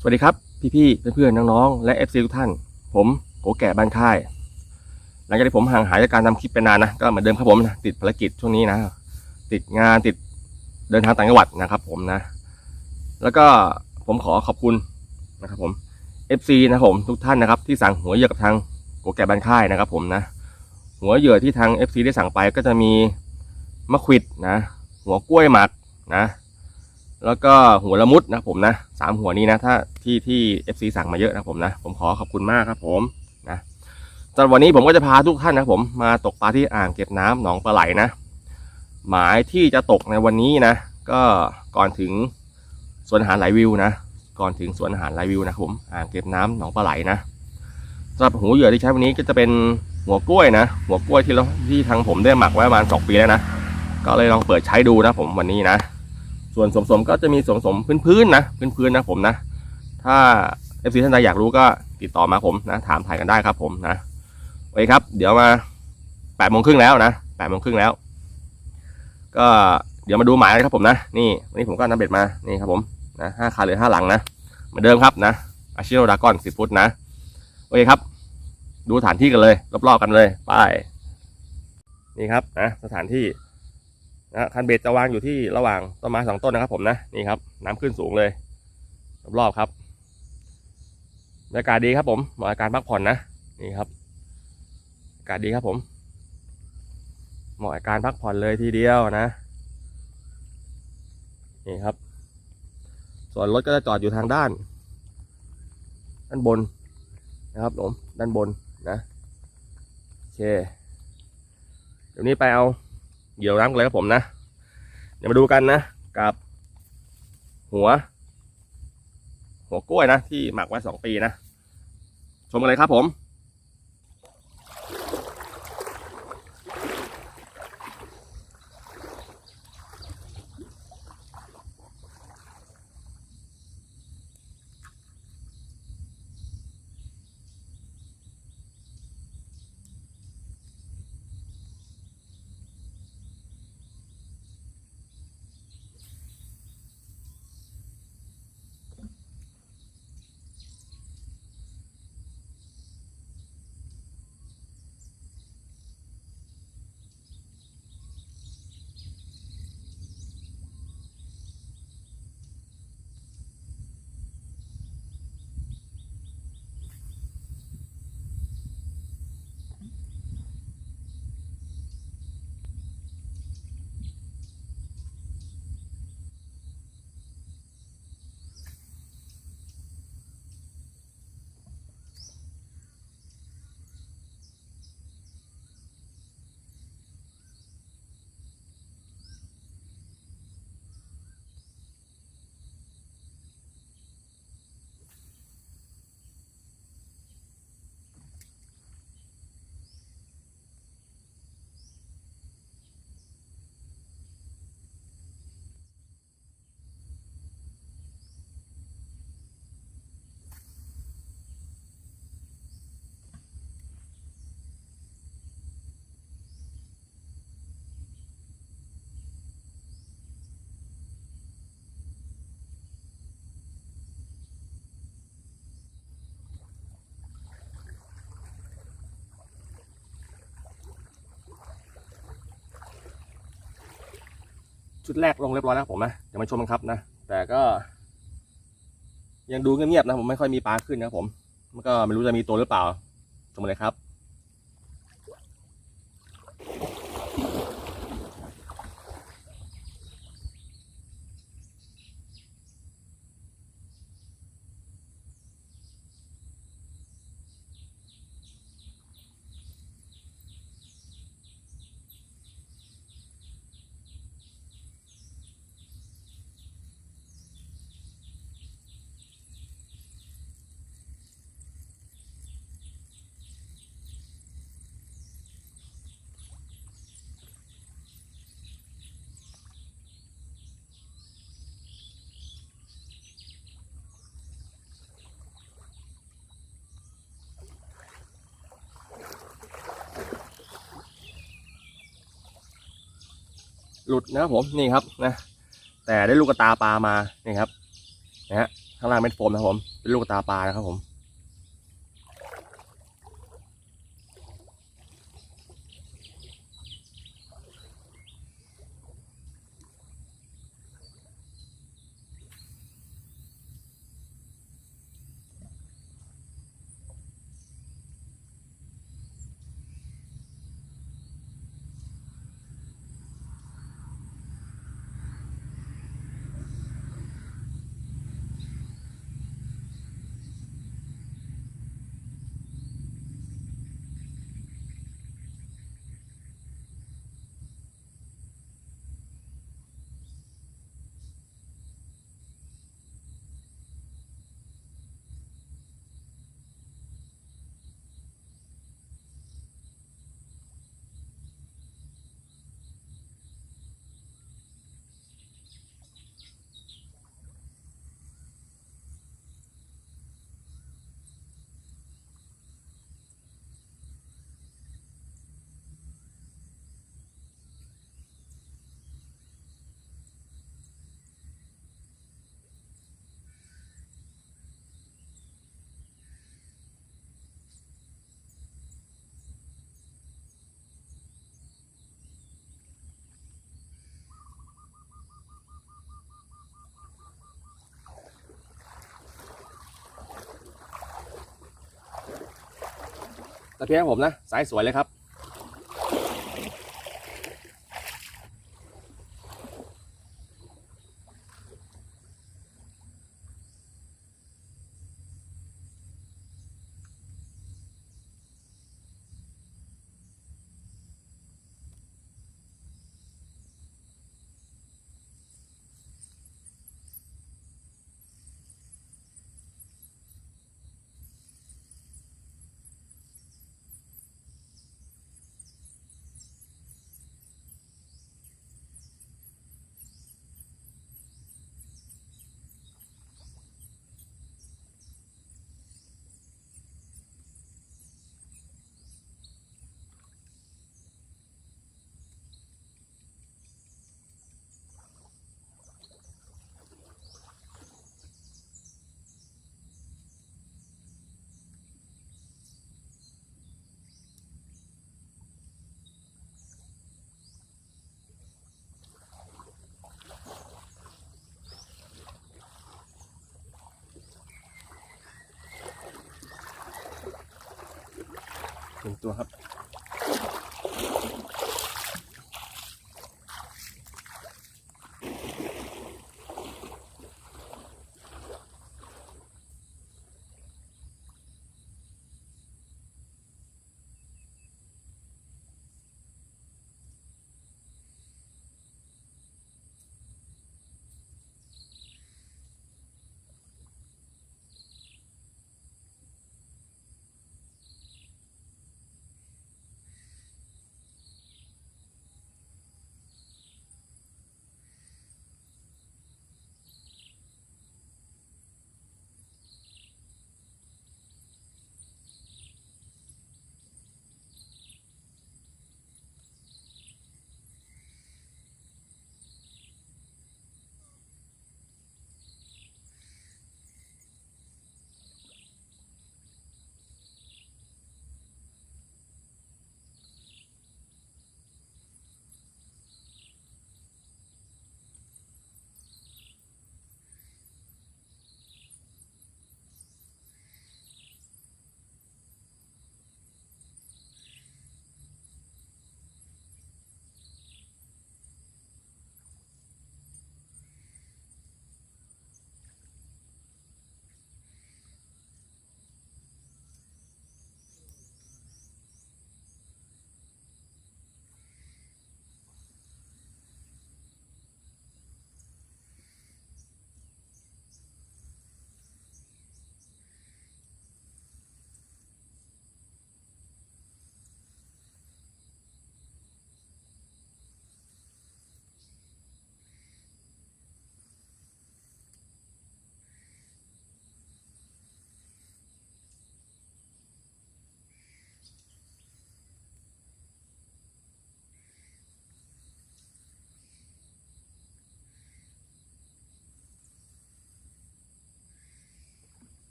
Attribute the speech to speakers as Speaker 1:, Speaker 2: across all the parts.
Speaker 1: สวัสดีครับ พี่ๆเพื่อนๆน้องๆและ FC ทุกท่าน ผมโกแก่บ้านค่าย หลังจากที่ผมห่างหายจากการทำคลิปไปนานนะก็เหมือนเดิมครับผมนะติดภารกิจช่วงนี้นะ ติดงานติดเดินทางต่างจังหวัดนะครับ ผมนะ แล้วก็ผมขอขอบคุณนะครับผม FC นะผมทุกท่านนะครับ ที่สั่งหัวเหยื่อกับทางโกแก่บ้านค่ายนะครับ ผมนะ หัวเหยื่อที่ทาง FC ได้สั่งไปก็จะมีมะขวิดนะ หัวกล้วยหมักนะ แล้วก็หัวละมุดนะผมนะสามหัวนี้นะ ถ้าที่ที่ FC สั่งมาเยอะนะผมนะ ผมขอขอบคุณมากครับผมนะสำหรับวันนี้ผมก็จะพาทุกท่านนะผมมาตกปลาที่อ่างเก็บน้ำหนองปลาไหลนะ หมายที่จะตกในวันนี้นะ ก็ก่อนถึงสวนอาหารไหลวิวนะ ก่อนถึงสวนอาหารไหลวิวนะครับผมอ่างเก็บน้ำหนองปลาไหลนะสำหรับหัวเหยื่อที่ใช้วันนี้ก็จะเป็นหัวกล้วยนะ หัวกล้วยที่เราที่ทางผมได้หมักไว้ประมาณสองปีแล้วนะ ก็เลยลองเปิดใช้ดูนะผมวันนี้นะ ส่วนสมสมก็จะมีสมสมพื้นๆนะพื้นๆนะผมนะ ถ้าเอฟซีท่านใดอยากรู้ก็ติดต่อมาผมนะถามถ่ายกันได้ครับผมนะโอเคครับ เดี๋ยวมาแปดโมงครึ่งแล้วนะแปดโมงครึ่งแล้ว ก็เดี๋ยวมาดูหมายกันครับผมนะนี่วันนี้ผมก็นำเบ็ดมานี่ครับผมนะห้าขาหรือห้าหลังนะเหมือนเดิมครับนะอาชิโรดากอนสิบฟุตนะโอเคครับ ดูสถานที่กันเลย รอบๆกันเลยไปนี่ครับนะสถานที่ นะคันเบ็ดจะวางอยู่ที่ระหว่างต้นไม้สองต้นนะครับ ผมนะนี่ครับ น้ำขึ้นสูงเลยรอบๆครับบรรยากาศดีครับผมเหมาะกับการพักผ่อนนะนี่ครับอากาศดีครับผมเหมาะกับการพักผ่อนเลยทีเดียวนะนี่ครับ ส่วนรถก็จะจอดอยู่ทางด้าน ด้านบนนะครับผมด้านบนนะโอเคเดี๋ยวนี้ไปเอา เหยี่ยวน้ำกันเลยครับผมนะ เดี๋ยวมาดูกันนะ กับ หัว หัวกล้วยนะ ที่หมักไว้สองปีนะ ชมกันเลยครับผม ชุดแรกลงเรียบร้อยแล้วผมนะเดี๋ยวมาชมกันครับนะแต่ก็ ยังดูเงียบๆนะผมไม่ค่อยมีปลาขึ้นนะผมมันก็ไม่รู้จะมีตัวหรือเปล่าชมเลยครับ หลุดนะครับผมนี่ครับนะแต่ได้ลูกกระตาปลามานี่ครับนะฮะข้างล่างเม็ดโฟมนะครับผมเป็นลูกตาปลานะครับผม เพียนครับผมนะสายสวยเลยครับ หนึ่งตัวครับ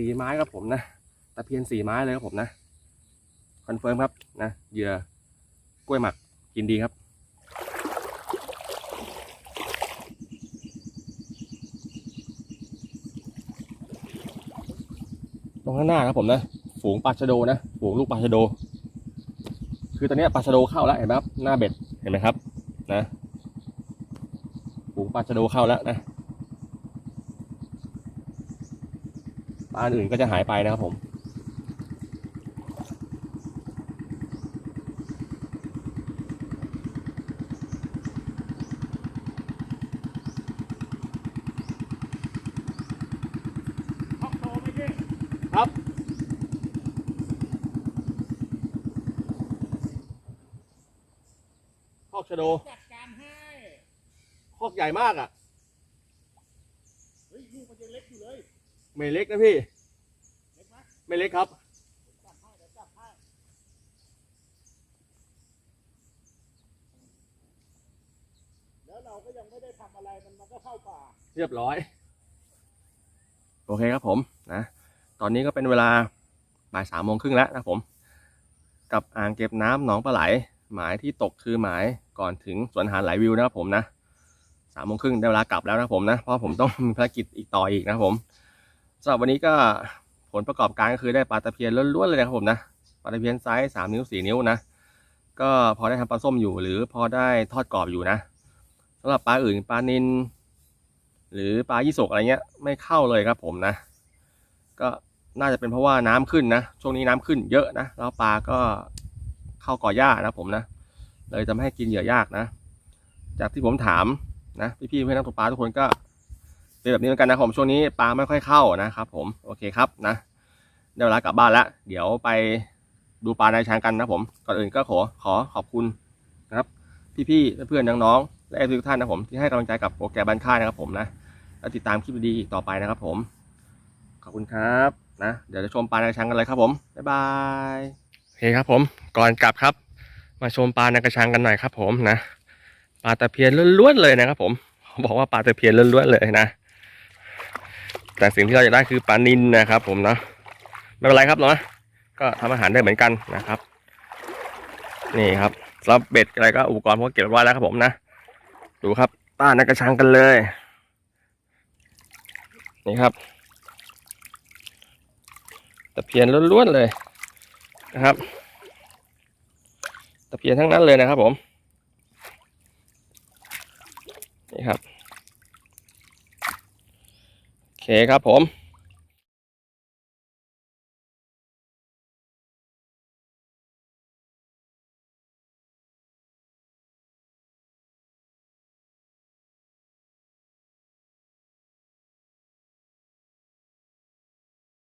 Speaker 1: สีไม้ครับผมนะตะเพียนสีไม้เลยครับผมนะคอนเฟิร์มครับนะเหยื่อกล้วยหมักกินดีครับตรงข้างหน้าครับผมนะฝูงปลาชะโดนะฝูงลูกปลาชะโด คือตอนนี้ปลาชะโดเข้าแล้วเห็นไหมครับหน้าเบ็ดเห็นไหมครับนะฝูงปลาชะโดเข้าแล้วนะ ปลาอื่นก็จะหายไปนะครับผม
Speaker 2: ท็อกโชว์ไม่ใช่
Speaker 1: ครับคอกชะโด
Speaker 2: จัดการให้
Speaker 1: คอกใหญ่มากอะ
Speaker 2: เฮ้ยลูกมันยังเล็กอยู่เลย
Speaker 1: ไม่เล็กนะพี่
Speaker 2: เล็กไม
Speaker 1: ไม่เล็กครับ
Speaker 2: เดี๋ยวจับให้แล้วเราก็ยังไม่ได้ทำอะไรมันมันก็เข้าป่า
Speaker 1: เรียบร้อย โอเคครับผมนะ ตอนนี้ก็เป็นเวลาบ่ายสามโมงครึ่งแล้วนะผม กับอ่างเก็บน้ำหนองปลาไหล หมายที่ตกคือหมายก่อนถึงสวนหาไหลวิวนะครับผมนะสามโมงครึ่งได้เวลากลับแล้วนะผมนะ เพราะผมต้องมีภารกิจอีกต่ออีกนะผม สำหรับวันนี้ก็ผลประกอบการก็คือได้ปลาตะเพียนล้วนๆเลยนะครับผมนะปลาตะเพียนไซส์สามนิ้วสี่นิ้วนะก็พอได้ทำปลาส้มอยู่หรือพอได้ทอดกรอบอยู่นะสำหรับปลาอื่นปลานิลหรือปลายี่สกอะไรเงี้ยไม่เข้าเลยครับผมนะ ก็น่าจะเป็นเพราะว่าน้ำขึ้นนะ ช่วงนี้น้ำขึ้นเยอะนะ แล้วปลาก็เข้าก่อหญ้านะผมนะ เลยทำให้กินเหยื่อยากนะ จากที่ผมถามนะพี่ๆเพื่อนนักตกปลาทุกคนก็ เป็นแบบนี้เหมือนกันนะผมช่วงนี้ปลาไม่ค่อยเข้านะครับ ผมโอเคครับนะได้เวลากลับบ้านแล้วเดี๋ยวไปดูปลาในช้างกันนะผมก่อนอื่นก็ขอขอขอบคุณนะครับ พี่ๆเพื่อนๆน้องๆและทุกท่านนะผมที่ให้กำลังใจกับโปรแกรมบ้านค่ายนะครับผมนะแล้วติดตามคลิปดีๆอีกต่อไปนะครับผม ขอบคุณครับนะเดี๋ยวจะชมปลาในกระชังกันเลยครับผมบ๊ายบายโอเคครับผมก่อนกลับครับ มาชมปลาในกระชังกันหน่อยครับ ผมนะปลาตะเพียนล้วนๆเลยนะครับ ผมบอกว่าปลาตะเพียนล้วนๆเลยนะ แต่สิ่งที่เราจะได้คือปลานินนะครับ ผมเนาะไม่เป็นไรครับเนาะก็ทำอาหารได้เหมือนกันนะครับ นี่ครับสำหรับเบ็ดอะไรก็อุปกรณ์พวกเก็บไว้แล้วครับผมนะดูครับปลานกระชังกันเลย นี่ครับตะเพียนล้วนๆเลยนะครับตะเพียนทั้งนั้นเลยนะครับผม นี่ครับ เคครับผม